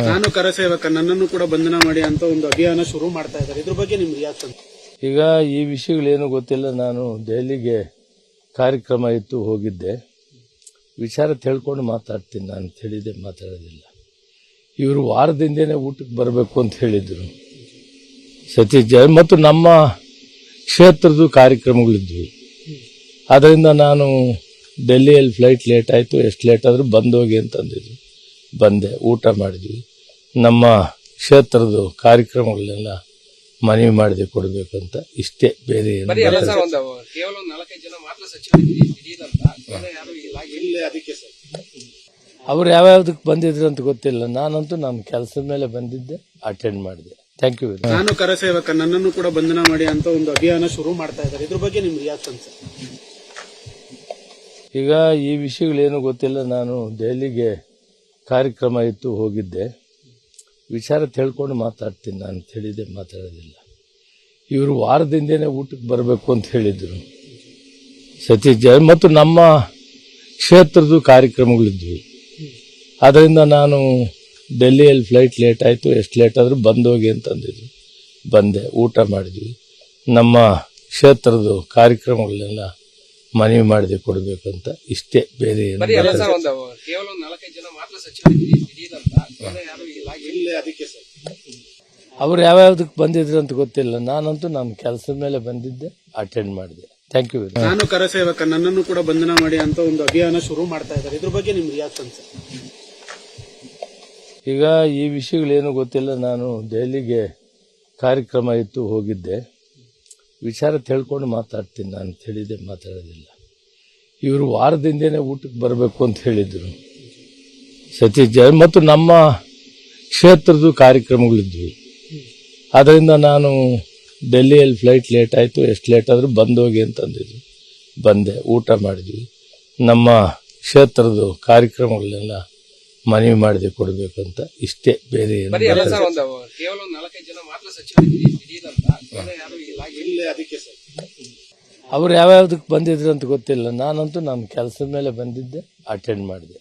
ನಾನು ಕರಸೇವಕ ನನ್ನನ್ನು ಕೂಡ ಬಂಧನ ಮಾಡಿ ಅಂತ ಒಂದು ಅಭಿಯಾನ ಶುರು ಮಾಡ್ತಾ ಇದ್ದಾರೆ. ಇದ್ರ ಬಗ್ಗೆ ನಿಮ್ಗೆ ರಿಯಾಕ್ಷನ್ ಈಗ ಈ ವಿಷಯಗಳೇನು ಗೊತ್ತಿಲ್ಲ. ನಾನು ದೆಹಲಿಗೆ ಕಾರ್ಯಕ್ರಮ ಇತ್ತು ಹೋಗಿದ್ದೆ. ವಿಚಾರ ತಿಳ್ಕೊಂಡು ಮಾತಾಡ್ತೀನಿ. ನಾನು ತಿಳಿದೆ ಮಾತಾಡೋದಿಲ್ಲ ಇವರು ವಾರದಿಂದನೇ ಊಟಕ್ಕೆ ಬರಬೇಕು ಅಂತ ಹೇಳಿದ್ರು. ಸತೀಶ್ ಜಯ ಮತ್ತು ನಮ್ಮ ಕ್ಷೇತ್ರದ್ದು ಕಾರ್ಯಕ್ರಮಗಳಿದ್ವು. ಅದರಿಂದ ನಾನು ಡೆಲ್ಲಿಯಲ್ಲಿ ಫ್ಲೈಟ್ ಲೇಟ್ ಆಯಿತು. ಎಷ್ಟು ಲೇಟ್ ಆದರೂ ಬಂದೋಗಿ ಅಂತಂದಿದ್ರು. ಬಂದೆ ಊಟ ಮಾಡಿದ್ವಿ. ನಮ್ಮ ಕ್ಷೇತ್ರದ ಕಾರ್ಯಕ್ರಮಗಳನ್ನೆಲ್ಲ ಮನವಿ ಮಾಡಿದೆ ಕೊಡಬೇಕು ಅಂತ ಇಷ್ಟೇ ಬೇರೆ ಏನು ಬರೀ ಅಲ್ಲ ಸರ್ ಕೇವಲ ಒಂದು ನಾಲ್ಕೈದು ಜನ ಮಾತ್ರ ಸಚಿವರು ಇಡೀದಂತ ಬೇರೆ ಇಲ್ಲ ಅದಕ್ಕೆ ಸರ್. ಅವ್ರು ಯಾವ್ಯಾವ್ದಕ್ಕೆ ಬಂದಿದ್ರು ಅಂತ ಗೊತ್ತಿಲ್ಲ. ನಾನಂತೂ ನನ್ನ ಕೆಲಸದ ಮೇಲೆ ಬಂದಿದ್ದೆ ಅಟೆಂಡ್ ಮಾಡಿದೆ. ಥ್ಯಾಂಕ್ ಯು ನಾನು ಕರಸೇವಕ ನನ್ನನ್ನು ಕೂಡ ಬಂಧನ ಮಾಡಿ ಅಂತ ಒಂದು ಅಭಿಯಾನ ಶುರು ಮಾಡ್ತಾ ಇದ್ದಾರೆ. ಇದ್ರ ಬಗ್ಗೆ ನಿಮ್ಗೆ ಯಾಕೆ ಅಂತ ಈಗ ಈ ವಿಷಯಗಳೇನು ಗೊತ್ತಿಲ್ಲ. ನಾನು ದೆಹಲಿಗೆ ಕಾರ್ಯಕ್ರಮ ಇತ್ತು, ಹೋಗಿದ್ದೆ. ವಿಚಾರ ತಿಳ್ಕೊಂಡು ಮಾತಾಡ್ತೀನಿ, ನಾನು ತಿಳಿದೆ ಮಾತಾಡೋದಿಲ್ಲ. ಇವರು ವಾರದಿಂದನೇ ಊಟಕ್ಕೆ ಬರಬೇಕು ಅಂತ ಹೇಳಿದರು. ಸತೀಶ್ ಮತ್ತು ನಮ್ಮ ಕ್ಷೇತ್ರದ್ದು ಕಾರ್ಯಕ್ರಮಗಳಿದ್ವು. ಅದರಿಂದ ನಾನು ಡೆಲ್ಲಿಯಲ್ಲಿ ಫ್ಲೈಟ್ ಲೇಟ್ ಆಯಿತು, ಎಷ್ಟು ಲೇಟ್ ಆದರೂ ಬಂದೋಗಿ ಅಂತಂದಿದ್ರು ಬಂದೆ, ಊಟ ಮಾಡಿದ್ವಿ. ನಮ್ಮ ಕ್ಷೇತ್ರದ ಕಾರ್ಯಕ್ರಮಗಳನ್ನೆಲ್ಲ ಮನವಿ ಮಾಡಿದೆ ಕೊಡಬೇಕು ಅಂತ ಇಷ್ಟೇ ಬೇರೆ ಏನು ಬರೀ ಅಲ್ಲ ಸರ್ ಒಂದು ಕೇವಲ ಒಂದು ನಾಲ್ಕೈದು ಜನ ಮಾತ್ರ ಸಚಿವರು ಇಡೀದಂತ ಬೇರೆ ಯಾರು ಇಲ್ಲ ಅದಕ್ಕೆ ಸರ್. ಅವ್ರು ಯಾವ್ಯಾವ್ದಕ್ಕೆ ಬಂದಿದ್ರು ಅಂತ ಗೊತ್ತಿಲ್ಲ. ನಾನಂತೂ ನನ್ನ ಕೆಲಸದ ಮೇಲೆ ಬಂದಿದ್ದೆ ಅಟೆಂಡ್ ಮಾಡಿದೆ. ಥ್ಯಾಂಕ್ ಯು ನಾನು ನಾನು ಕರಸೇವಕ ನನ್ನನ್ನು ಕೂಡ ಬಂಧನ ಮಾಡಿ ಅಂತ ಒಂದು ಅಭಿಯಾನ ಶುರು ಮಾಡ್ತಾ ಇದ್ದಾರೆ. ಇದ್ರ ಬಗ್ಗೆ ನಿಮ್ಗೆ ರಿಯಾಕ್ಷನ್ ಸರ್? ಈಗ ಈ ವಿಷಯಗಳೇನು ಗೊತ್ತಿಲ್ಲ. ನಾನು ದೆಹಲಿಗೆ ಕಾರ್ಯಕ್ರಮ ಇತ್ತು ಹೋಗಿದ್ದೆ. ವಿಚಾರ ತಿಳ್ಕೊಂಡು ಮಾತಾಡ್ತೀನಿ ನಾನು ತಿಳಿದೆ ಮಾತಾಡೋದಿಲ್ಲ. ಇವರು ವಾರದಿಂದನೇ ಊಟಕ್ಕೆ ಬರಬೇಕು ಅಂತ ಹೇಳಿದರು. ಸತೀಶ್ ಮತ್ತು ನಮ್ಮ ಕ್ಷೇತ್ರದ ಕಾರ್ಯಕ್ರಮಗಳಿದ್ವು. ಅದರಿಂದ ನಾನು ಡೆಲ್ಲಿಯಲ್ಲಿ ಫ್ಲೈಟ್ ಲೇಟ್ ಆಯಿತು ಎಷ್ಟು ಲೇಟ್ ಆದರೂ ಬಂದೋಗಿ ಅಂತಂದಿದ್ರು ಬಂದೆ ಊಟ ಮಾಡಿದ್ವಿ. ನಮ್ಮ ಕ್ಷೇತ್ರದ ಕಾರ್ಯಕ್ರಮಗಳನ್ನೆಲ್ಲ ಮನವಿ ಮಾಡಿದೆ ಕೊಡಬೇಕಂತ ಇಷ್ಟೇ ಬೇರೆ ಏನು ಕೇವಲ ನಾಲ್ಕೈದು ಜನ ಮಾತ್ರ ಸಚಿವರು ಇಡೀದಂತ ಬೇರೆ ಯಾರು ಇಲ್ಲ. ಅದಕ್ಕೆ ಸರ್. ಅವ್ರು ಯಾವ್ಯಾವ್ದಕ್ಕೆ ಬಂದಿದ್ರು ಅಂತ ಗೊತ್ತಿಲ್ಲ. ನಾನಂತೂ ನನ್ನ ಕೆಲಸದ ಮೇಲೆ ಬಂದಿದ್ದೆ ಅಟೆಂಡ್ ಮಾಡಿದೆ.